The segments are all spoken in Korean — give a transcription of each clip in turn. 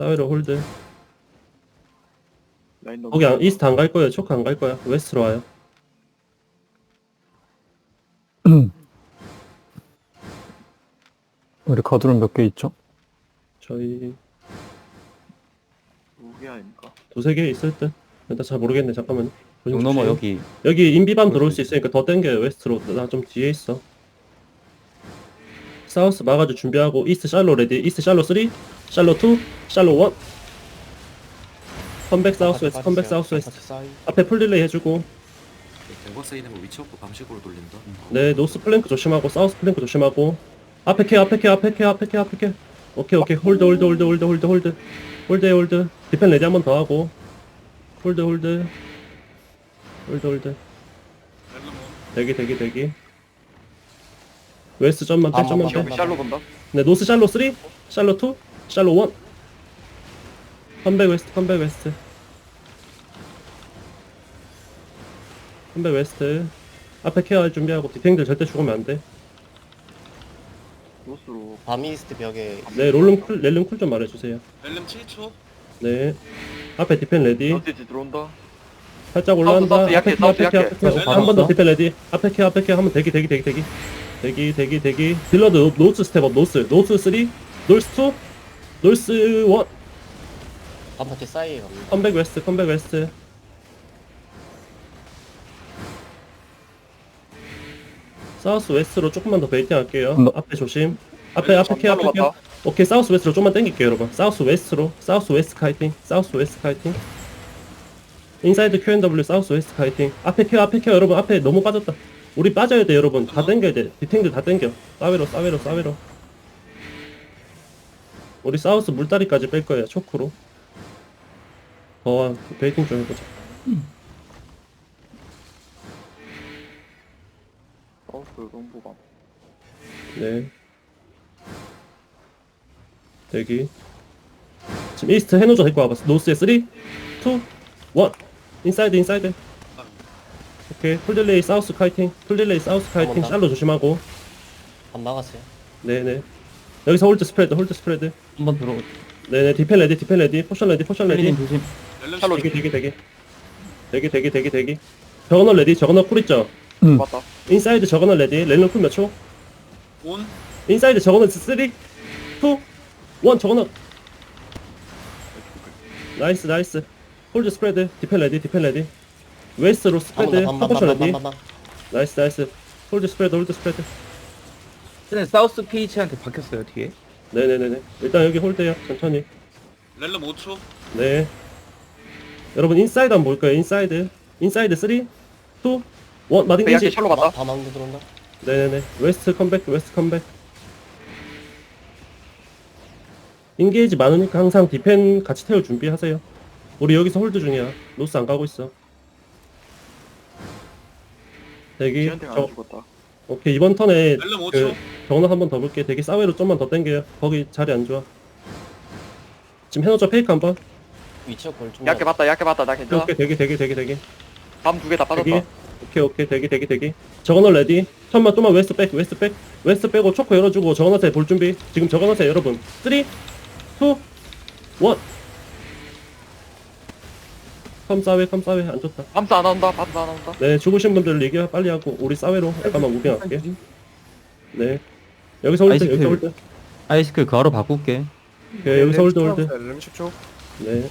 사회로 홀드. 라인 거기 안, 이스트 안 갈 거예요. 초크 안 갈 거야. 웨스트로 와요. 우리 가드론 몇 개 있죠? 저희 두개 아닙니까? 두세 개 있을 듯. 일단 잘 모르겠네. 잠깐만. 용 넘어 여기 여기 인비밤 들어올 수 있으니까 더 땡겨요. 웨스트로. 나 좀 뒤에 있어. 사우스 막아줄 준비하고 이스트 샬로 레디. 이스트 샬로 3, 샬로 2, 샬로 1. 컴백 사우스 웨스트. 컴백 사우스 웨스트. 앞에 풀딜레이 해주고 댕거 쌓이는 거 위치 없고 감식으로 돌린다. 네 노스 플랭크 조심하고 사우스 플랭크 조심하고 앞에 케 앞에 케 앞에 케 앞에 케 앞에 케 오케이 오케이 홀드 홀드 홀드 홀드 홀드 홀드 홀드 홀드 디펜 레디 한 번 더 하고 홀드 홀드 홀드 홀드 대기 대기 대기 웨스트 점만 빼 아, 점만 아, 빼 샬로 본다. 네, 노스 샬로 3, 샬로 2, 샬로 1. 컴백 웨스트, 컴백 웨스트. 컴백 웨스트. 앞에 케어할 준비하고 디탱들 절대 죽으면 안 돼. 노스로 바미스트 벽에 네, 롤름 쿨, 렐름 쿨 좀 말해주세요. 렐름 7초. 네. 앞에 디펜 레디. 노스지 들어온다. 살짝 올라간다. 사우스 약해, 앞에 케어, 앞에 사우스 케어, 약해. 앞에 케어. 한번 더 디펜 레디. 앞에 케어, 앞에 케어 하면 대기, 대기, 대기, 대기. 대기, 대기, 대기. 딜러드 노스 스텝업, 노스. 노스 3, 노스 2, 노스 1. 반파티 사이에 갑니다. 컴백 웨스트 컴백 웨스트. 사우스 웨스트로 조금만 더 베이팅 할게요. 음. 앞에 조심. 앞에 앞에 케어 앞에 케어. 오케이 사우스 웨스트로 좀만 당길게요 여러분. 사우스 웨스트로. 사우스 웨스트 카이팅. 사우스 웨스트 카이팅. 인사이드 Q&W 사우스 웨스트 카이팅. 앞에 케어 앞에 케어 여러분. 앞에 너무 빠졌다 우리 빠져야 돼 여러분 다 당겨야 돼 디탱들 다 당겨 싸웨로 싸웨로 싸웨로 우리 사우스 물다리까지 뺄 거예요 초크로 더 베이팅 좀 해보자 사우스 동부감. 네. 대기. 지금 이스트 해노저 데리고 와봐. 노스에 3, 2, 1. 인사이드, 인사이드. 오케이. 풀딜레이 사우스 카이팅. 풀딜레이 사우스 카이팅. 한번. 샬로 조심하고. 안 막았어요. 네네. 여기서 홀드 스프레드, 홀드 스프레드. 한번 들어 네네. 디펜 레디, 디펜 레디. 포션 레디, 포션 레디. 조심 샬로 대기, 대기, 대기. 대기, 대기, 대기, 대기. 저거너 레디, 저거너 쿨 있죠? 음. 맞다. 인사이드 저거너 레디. 렐런 쿨몇 초? 온. 인사이드 저거는 3, 2, 1 저거는 나이스 나이스 홀드 스프레드 디펜 레디 디펜 레디 웨스트로 스프레드 퍼포션 레디. 나이스 나이스. 홀드 스프레드 홀드 스프레드. 쟤네 사우스 KH한테 박혔어요 뒤에. 네네네네. 일단 여기 홀드요 천천히. 렐름 5초. 네. 여러분 인사이드 한번 볼까요? 인사이드. 인사이드 3 2 1 마딘 배 약해 게이지 샬로 갔다. 바망도 들어온다. 네네네. 웨스트 컴백 웨스트 컴백. 인게이지 많으니까 항상 디펜 같이 태울 준비하세요. 우리 여기서 홀드 중이야. 노스 안 가고 있어 대기 지한테 안 저, 죽었다. 오케이 이번 턴에 렐름 5초. 그 경로 한번 더 볼게 되게 사회로 좀만 더 당겨요 거기 자리 안 좋아 지금 해노저 페이크 한번 위치가 골 좀. 약해 봤다. 약해 봤다. 나 괜찮아. 오케이 대기 대기 대기 대기 밤 두 개다 대기 빠졌다. 오케이 오케이 대기 대기 대기 저거너 레디 천만 좀만 웨스트 백 웨스트 백 웨스트 빼고 초코 열어주고 저거너세 볼 준비 지금 저거너세 여러분 3 2 1 컴사웨 컴사웨 안 좋다. 밤스 안 나온다. 밤스 안 나온다. 네 죽으신 분들 얘기 빨리 하고 우리 사웨로 약간만 무빙할게. 네. 여기서 홀드 아이스크림. 여기서 홀드. 아이스크 그하로 바꿀게. 오케이 여기서 홀드 홀드. 렐름 10초. 네.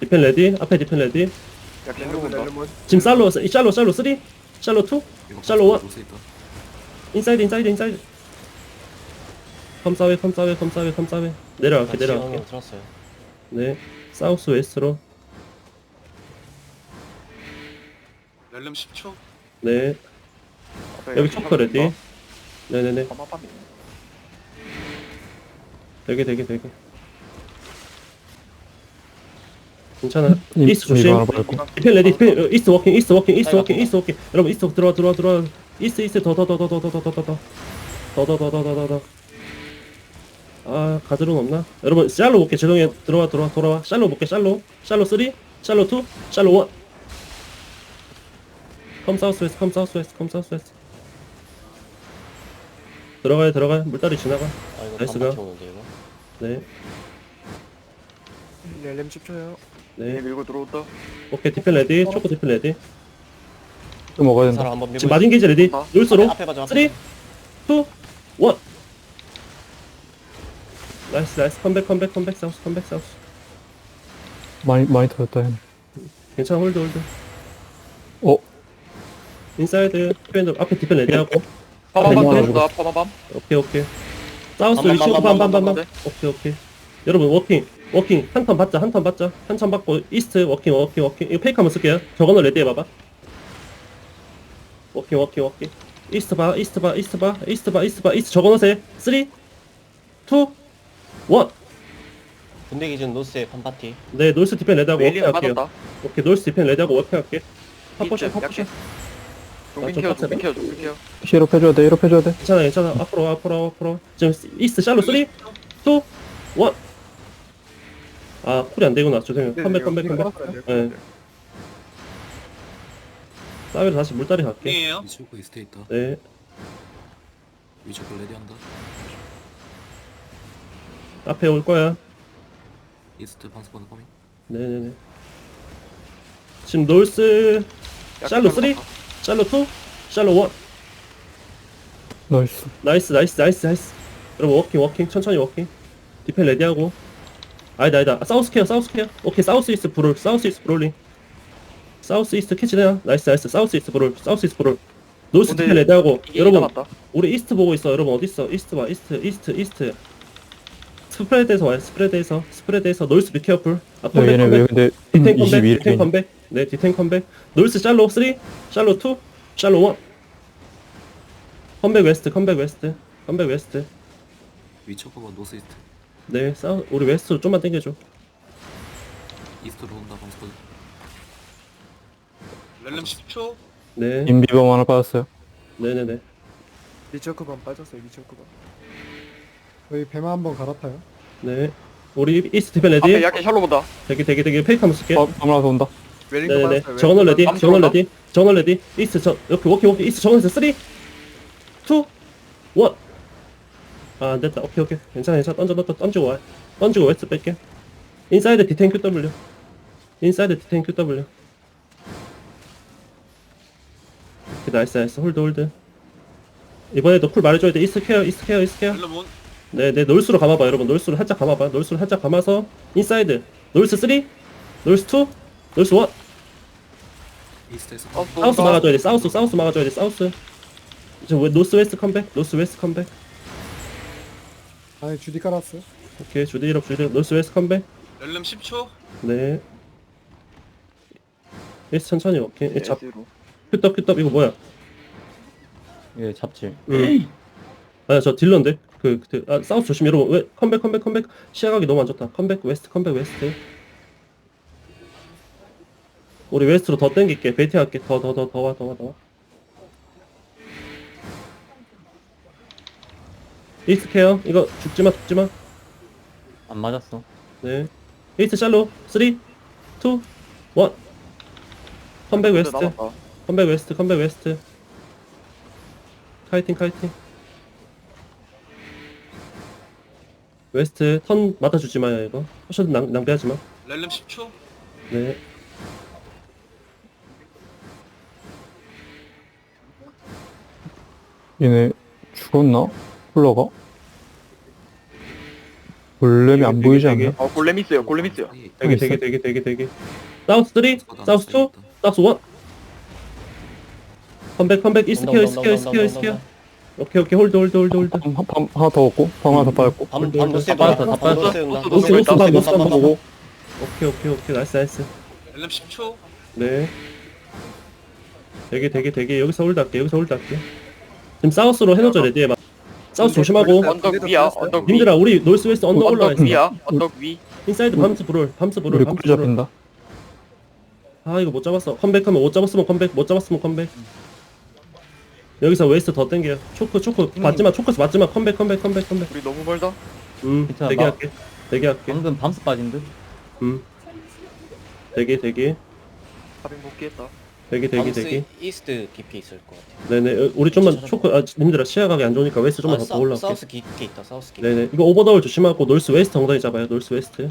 디펜 레디? 앞에 디펜 레디? 약해 샬로 본다. 지금 샬로 샬로 샬로 3 샬로 2 이거 샬로 원. 노스 있다. 인사이드 인사이드 인사이드. 컴사웨 컴사웨 컴사웨 컴사웨 내려갈게 내려갈게 들었어요. 네 사우스 웨스트로 렐름 10초. 네 여기 초크 레디. 네네네. 되게 되게 되게 괜찮아 이- 이스트 조심. 디펜 레디 디펜 어, 이스트 워킹 이스트 워킹 이스트 워킹 이스트 워킹 여러분 이스트 들어와 들어와 들어와 이스트 이스트 더 더 더 더 더 더 더 더 더 더 더 더 더 더 아 가드론 없나? 여러분 샬로 볼게. 죄송해요. 들어와 들어와 돌아와. 샬로 볼게 샬로. 샬로 3 샬로 2 샬로 1컴 사우스 웨스트 컴 사우스 웨스트 컴 사우스 웨스트. 들어가요 들어가요. 물다리 지나가. 아 이거 나이스가. 반바퀴 오는데 이거? 네. 렐렘 10초요. 네. 네 밀고 들어온다. 오케이 디펜 레디. 초코 디펜 레디. 또 먹어야 사람 한번 밀고 지금 마딘 게이지 레디? 아, 놀스로? 앞에, 앞에 봐줘 3 2 1 나이스 나이스. 컴백 컴백 컴백 사우스 컴백 사우스. 많이 많이 터졌다 형. 괜찮아 홀드 홀드. 어? 인사이드 펜드 앞에 디펜 레디하고. 네, 들어온다. 파마밤. 오케이 오케이. 사우스 빰빰빰빰빰빰. 위치고 빰빰빰빰 네. 오케이 오케이. 여러분 워킹 워킹. 한 턴 받자 한 턴 받자. 한 턴 받고 이스트 워킹 워킹 워킹. 이거 페이크 한번 쓸게요. 저거는 레디 해봐봐. 워킹 워킹 워킹. 이스트 봐 이스트 봐 이스트 봐 이스트 봐 이스트 봐 이스트. 저거 넣으세요. 3 2 1 군대 기준 노스의 판파티 네, 놀스 디펜 레드하고 워킹 멜리는 할게요. 빠졌다. 오케이, 놀스 디펜 레드하고 워킹 할게. 팝포션. 팝포션. 좀 케어, 빡세다. 종빈 케어. 시럽 해줘야 돼. 이럽 해줘야 돼. 괜찮아, 괜찮아. 앞으로, 앞으로, 앞으로. 지금 이스트 샬로 3, 2, 1. 아, 쿨이 안 되구나. 죄송해요. 컴백, 컴백, 컴백. 네. 사이로 다시 물다리 갈게. 네. 오프 레디한다. 앞에 올 거야. 이스트 반스포는 커밍. 네네네. 지금 놀스, 샬로 3, 샬로 2, 샬로 1. 나이스. 나이스 나이스 나이스 나이스. 여러분 워킹 워킹. 천천히 워킹. 디펜 레디하고. 아니다 아니다. 아, 사우스 케어 사우스 케어. 오케이 사우스 이스트 브롤 사우스 이스트 브롤링. 사우스 이스트 캐치네요 나이스 나이스. 사우스 이스트 브롤 사우스 이스트 브롤. 노스 디펜 레디하고. 여러분 남았다. 우리 이스트 보고 있어. 여러분 어디 있어? 이스트 봐 이스트 이스트 이스트 스프레드에서 와요 스프레드에서. 스프레드에서 노스 비 케어풀 아 야, 컴백 얘네 왜 컴백 근데 디텐 컴백 22 디텐 컴백. 네 디텐 컴백. 놀스 샬로 3 샬로 2 샬로 1 컴백 웨스트 컴백 웨스트 컴백 웨스트. 위치 오프가 노스 이스트. 네 싸우 우리 웨스트로 좀만 당겨줘. 이스트로 온다 반스포. 렐름 10초. 네. 인비범 하나 받았어요. 네네네. 미쳐크반 빠졌어요 미쳐크반 저희 배만 한번 갈아타요 네 우리 이스트 디펜 레디 앞에 약해 샬로 본다. 되게 되게 되게 페이크 한번 쓸게 어, 아무나서 온다. 웰링턴 네네네 빠졌어요 저거는 레디 들어온다? 레디 저거는 레디 이스트 저 이렇게 워킹 워킹 이스트 저거는 3 2 1 아, 안 됐다. 오케이, 오케이. 괜찮아, 괜찮아. 던져, 던져, 던지고 와. 던지고 웨스트 뺄게. 인사이드 디텐 QW. 인사이드 디텐 QW. 오케이, 나이스, 나이스. 홀드, 홀드. 이번에도 쿨 말해줘야 돼. 이스트 케어, 이스트 케어, 이스트 케어. 온. 네, 네, 놀수로 감아봐, 여러분. 놀수로 살짝 감아봐. 놀수로 살짝 감아서 인사이드. 놀스 3, 놀스 2, 놀스 1. 이스트에서 어, 사우스 막아줘야 돼. 사우스, 사우스 막아줘야 돼. 사우스. 지금 왜 노스 웨스트 컴백? 노스 웨스트 컴백. 아니 주디 깔았어 오케이, 주디 이럽 주디. 노스 웨스트 컴백. 렐름 10초. 네. 일스 천천히 오케이. 이 잡. 큐떡 큐떡 이거 뭐야? 예 잡지 응. 아야 저 딜러인데 그, 그 아, 사우스 조심 여러분 왜 컴백 컴백 컴백? 시야각이 너무 안 좋다. 컴백 웨스트 컴백 웨스트. 우리 웨스트로 더 땡길게. 베이팅 할게. 더 더 더 더 와 더 와 더와. 이스트 케어? 이거 죽지마 죽지마. 안 맞았어. 네. 이스트 샬로. 3 2 1 컴백 웨스트. 남았다. 컴백 웨스트 컴백 웨스트. 카이팅 카이팅 웨스트 턴 맡아주지 마요 이거 포션 낭, 낭비하지 마 렐름 10초. 네. 얘네 죽었나? 홀러가? 볼렘이 안 되게, 보이지 되게, 않나? 어, 골렘 있어요. 골렘 있어요. 되게? 되게 되게 되게 되게 사우스 3 스쿼드 사우스 2 있다. 사우스 1 컴백 컴백 이스트 케어 이스트 케어 오케이 오케이. 홀드 홀드 홀드 홀드. 밤, 밤 하나 더 얻고 밤 하나 더 빠졌고. 밤, 밤다 온다 빠졌다, 밤 노스에 온다 노스, 노스 노스 봐 노스 밤, 보고. 오케이 오케이 오케이. 나이스 나이스. 렐름 10초. 네. 되게 되게 되게. 여기서 홀드 할게 여기서 홀드 할게. 지금 사우스로 해놓죠 레디에 막 사우스 조심하고. 언덕 위야. 언덕 위. 님들아 우리 노스 웨스트 언더 올라와 언덕 있어. 위야. 언덕 위. 인사이드 밤스 브롤 밤스 브롤 우리 밤스 꿀 브롤 잡힌다. 아 이거 못 잡았어. 컴백하면 못 잡았으면 컴백 못 잡았으면 컴백 여기서 웨스트 더 땡겨요. 초크 초크 맞지마 초크스 맞지마 컴백 컴백 컴백 컴백. 우리 너무 멀다. 음 괜찮아, 대기 나- 할게. 대기 할게. 방금 밤스 빠진 듯. 음. 대기 대기. 하빙 복귀했다. 대기 대기 대기. 이스트 깊이 있을 것 같아요. 네네 어, 우리 좀만 초크 아 님들아 시야 각이 안 좋으니까 웨스트 좀만 아, 더 사, 올라올게. 사우스 깊게 있다. 사우스 깊게. 네네 이거 오버더울 조심하고 놀스 웨스트 엉덩이 잡아요 놀스 웨스트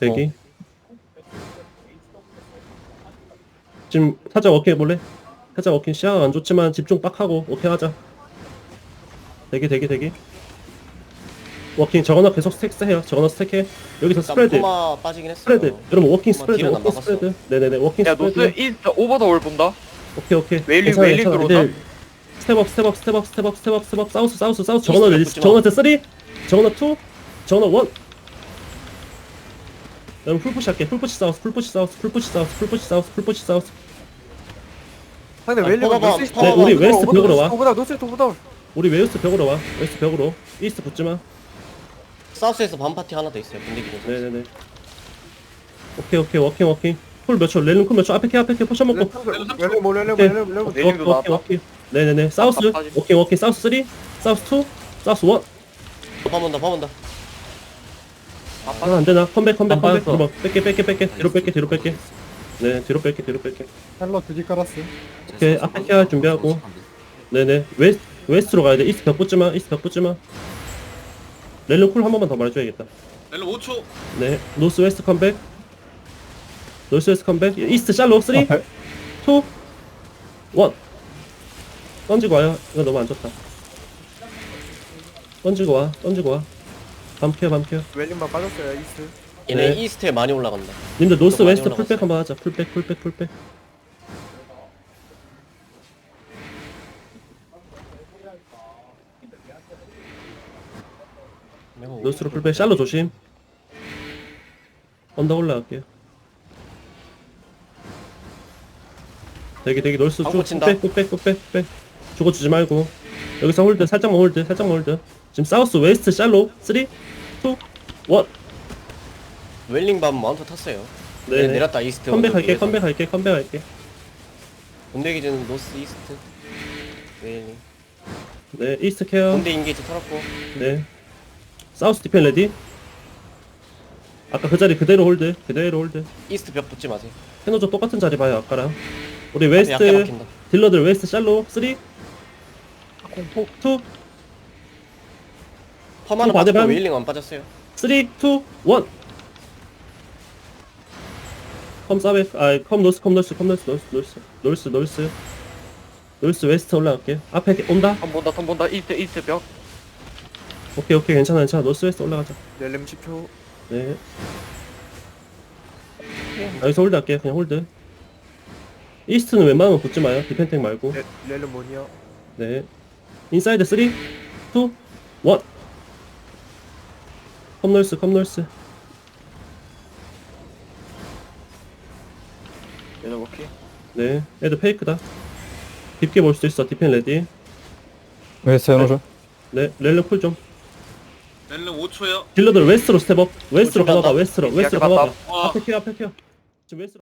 대기. 지금 살짝 워킹 해볼래? 살짝 워킹 시야가 안 좋지만 집중 빡 하고 오케이 하자. 대기 대기 대기. 워킹 저거나 계속 스택 해요. 저거나 스택해. 여기서 스프레드. 포마 빠지긴. 스프레드. 여러분 워킹 스프레드 딜은 안 워킹 막았어. 스프레드. 네네네 워킹 야 노스 스프레드. 이스트 오버더월 본다? 오케이 오케이. 웨일링, 괜찮아, 웨일링 괜찮아. 들어온다? 이제 스텝업 스텝업 스텝업 스텝업 스텝업 스텝업. 사우스 사우스 사우스. 저거나 이스트로 레디 붙지 마. 저거나 3 저거나 2 저거나 1 여러분 풀푸시 할게. 풀푸시 사우스 풀푸시 사우스 풀푸시 사우스 풀푸시 사우스 풀푸시 사우스. 상대 아, 웨일링 퍼마봐, 노스. 네, 우리 웨스트 벽으로 와. 노스 우리 웨스트 벽으로 와. 웨스트 벽으로. 이스트 붙지 마. 사우스에서 밤 파티 하나 더 있어요. 분위기 좀. 네네네. 오케이 오케이 워킹 워킹. 쿨몇초? 렐름 쿨몇 초? 앞에 캐 앞에 캐 포션 먹고. 렐레 뭐 렐레 뭐 렐레 오케이 렐름도 오케이 나왔다. 오케이 네네네. 사우스. 아. 오케이 오케이 사우스 3 사우스 2 사우스 1 밤 온다. 밤 온다. 아, 안 되나? 컴백, 컴백, 안 컴백. 빠졌어. 그럼 뺄게, 뺄게, 뺄게. 뒤로 뺄게, 뒤로 뺄게. 네, 뒤로 뺄게, 뒤로 뺄게. 헬러 드디 깔았어 오케이, 앞에 케어 준비하고. 네네. 웨스, 웨스트로 가야 돼. 이스트 벽 붙지 마, 이스트 벽 붙지 마. 렐름 쿨한 번만 더 말해줘야겠다. 렐름 5초 네, 노스 웨스트 컴백. 노스 웨스트 컴백. 이스트 샬로 3, 2, 1. 앞에 던지고 와요. 이거 너무 안 좋다. 던지고 와, 던지고 와. 밤케어, 밤케어. 웨일링만 빠졌어요 이스트 얘네 네. 이스트에 많이 올라간다. 님들 노스 많이 웨스트 올라갔어요. 풀백 한번 하자. 풀백, 풀백, 풀백. 내가 노스로 풀백 샬로 조심 언더 올라갈게요 대기 대기 노스 방구 쭉 친다. 뚝백 뚝백 뚝백 뚝백 죽어주지 말고 여기서 홀드 살짝만 홀드 살짝만 홀드 지금 사우스 웨스트 샬로 3 2 1 웰링 밤 마운트 탔어요. 네, 내렸다 이스트. 컴백할게 언덕 위에서. 컴백할게 컴백할게 군대 기준 노스 이스트. 웰링. 네 이스트 케어 군대 인게이지 털었고. 네 사우스 디펜 레디 아까 그 자리 그대로 홀드 그대로 홀드 이스트 벽 붙지 마세요. 해노조 똑같은 자리 봐요 아까랑 우리 웨스트 막힌다. 딜러들 웨스트 샬로 3 2 또 받으면- 빠졌고 웰링 안 빠졌어요. 3, 2, 1. 컴 사베, 아, 컴 노스, 컴 노스, 컴 노스, 노스, 노스, 노스, 노스, 노스 웨스트 올라갈게요. 앞에 온다. 턴 본다 턴 본다 이스트 이스트 벽 오케이, 오케이, 괜찮아, 괜찮아. 노스 웨스트 올라가자. 렐렘 10초 네. 아, 여기서 홀드 할게요. 그냥 홀드. 이스트는 웬만하면 붙지 마요. 디펜텍 말고. 렐- 렐렘 뭐니요 네. 인사이드 3, 2, 1. 컴 놀스, 컴 놀스. 얘들 오케이 네. 애들 페이크다. 깊게 볼 수도 있어. 디펜 레디. 웨스트 해놓으죠 네, 렐름 쿨 좀. 렐름 5초요 딜러들 웨스트로 스텝업. 웨스트로. 가봐봐. 웨스트로. 웨스트로 가봐봐. 앞에 켜, 앞에 켜. 지금 웨스트로.